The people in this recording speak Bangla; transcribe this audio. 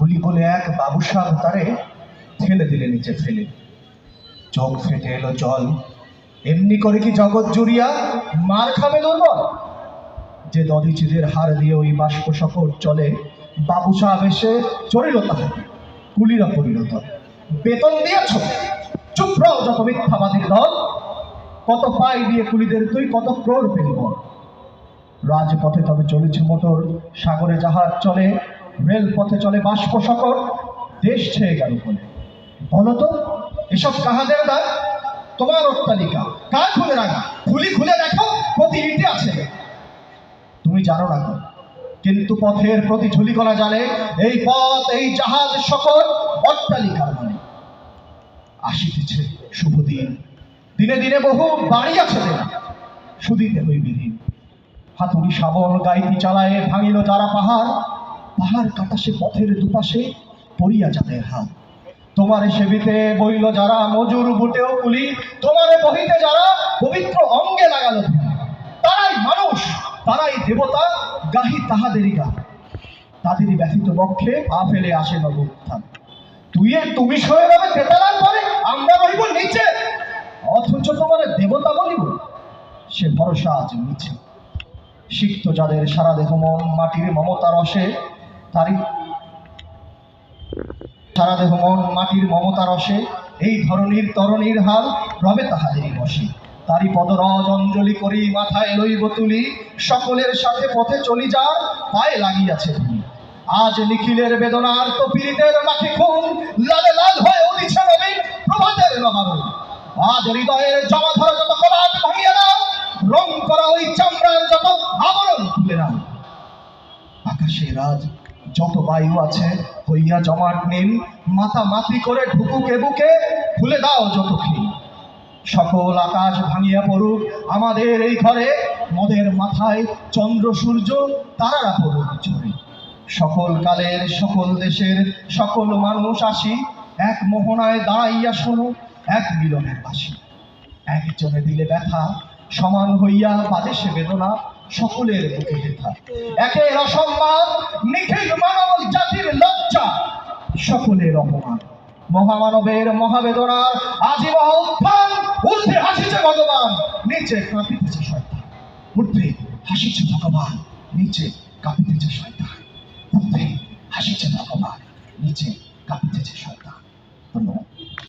গুলি বলে এক বাবুসাহ তারে ঠেলে দিলে নিচে ফেলে। চোখ ফেটে এলো জল। এমনি করে কি জগৎ জুড়িয়া মার খাবে দুর্বল? যে দদিচিদের হার দিয়ে ওই বাষ্প সকট চলে, বাবু সাহেব এসে চলিল তাহাকে। কুলিরা পরিণত বেতন দিয়েছ? চুপ রও যত মিথ্যাবাদীর দল। কত পাই দিয়ে কুলিদের তুই কত ক্রোর পেলি বল? রাজপথে তবে চলেছে মোটর, সাগরে জাহাজ চলে। রেলপথে চলে বাষ্প সকল দেশ ছেয়ে গেল বলে। বলো তো, এসব কাহাদের দাগ তোমার অট্টালিকা কার খুলে রাখা? খুলি খুলে দেখো, প্রতি ইটে আছে। তুমি জানো না তো কিন্তু পথের প্রতি ঝুলিকণা জানে এই পথ, এই জাহাজ সকল অট্টালিকার মানে। আসিতেছে শুভ দিন। দিনে দিনে বহু বাড়ি আছে সুদিতে হইবে দিন। হাতুড়ি শাবল গাইতি চালায় ভাঙিল যারা পাহাড়। পাহাড় কাটাসে পথের দুপাশে পড়িয়া যাদের হাত তোমারে সেবিতে বইল যারা মজুর বুটেও কুলি, তোমারে বহিতে যারা পবিত্র অঙ্গে লাগালো। তারাই মানুষ, তারাই দেবতা, গাহি তাহাদেরই গা তাদেরই ব্যথিত বক্ষে পা ফেলে আসে নব উত্থান তুই তুমি সয়ে যাবে তেতালার পরে আমরা রহিব নিচে, অথচ তোমার দেবতা বলিব, সে ভরসা আজ নিচে সিক্ত যাদের সারা দেহ মন মাটির মমতা রসে তারই সারা দেহ, মন, মাটির এই ধরনীর তরণীর হাল রবে তাহাদেরই বসে। পদরজ অঞ্জলি করি মাথায় লইব তুলি, সকলের সাথে পথে চলি যা পায়ে লাগিয়াছে ধুলি। আজ নিখিলের বেদনার তো পীড়িতের মাঠে খুন, লালে লাল হয়ে উঠিছে নবীন প্রভাতের নবারণ। আজ হৃদয়ের জমা ধরা যত কলাট ভাঙিয়ে দাও, রং করা ওই চামড়ার যত আবরণ তুলে নাও। আকাশে রাজ যত বায়ু আছে, হইয়া জমাট নিন, মাথা মাতি করে ঢুকুকে বুকে, খুলে দাও যত খিল সকল আকাশ ভাঙিয়া পড়ুক, আমাদের এই ঘরে, মদের মাথায় চন্দ্র, সূর্য, তারারা পড়ুক ঝরে সকল কালের, সকল দেশের, সকল মানুষ আসি, এক মোহনায় দাঁড়াইয়া শোনো, এক মিলনের বাসি। একজনে দিলে ব্যথা, সমান হইয়া বাজে সে বেদনা, সকলের বুকে ব্যথা। একের অসম্মান নিখিল মানব জাতির লজ্জা সকলের অপমান। মহামানবের মহাবেদনার আজি মহা উত্থান, ঊর্ধ্বে হাসিছে ভগবান, নিচে কাঁপিতেছে শয়তান। ঊর্ধ্বে হাসিছে ভগবান, নিচে কাঁপিতেছে শয়তান। ঊর্ধ্বে হাসিছে ভগবান, নিচে কাঁপিতেছে শয়তান। ধন্যবাদ।